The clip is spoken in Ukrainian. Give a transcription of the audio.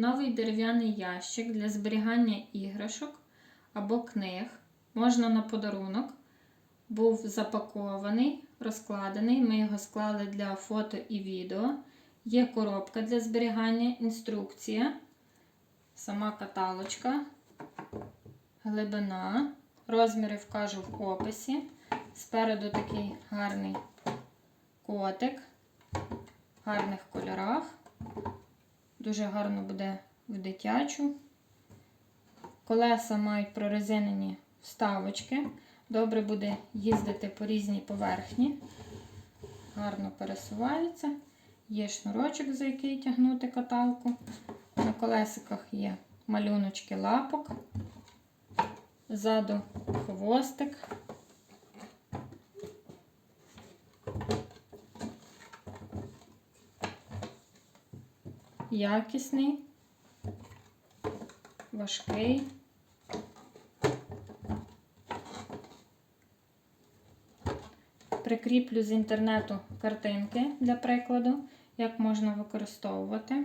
новий дерев'яний ящик для зберігання іграшок або книг. Можна на подарунок. Був запакований, розкладений. Ми його склали для фото і відео. Є коробка для зберігання, інструкція, сама каталочка, глибина. Розміри вкажу в описі. Спереду такий гарний котик в гарних кольорах. Дуже гарно буде в дитячу. Колеса мають прорезинені вставочки. Добре буде їздити по різній поверхні. Гарно пересувається. Є шнурочок, за який тягнути каталку. На колесиках є малюночки лапок. Ззаду хвостик. Якісний, важкий. Прикріплю з інтернету картинки для прикладу, як можна використовувати.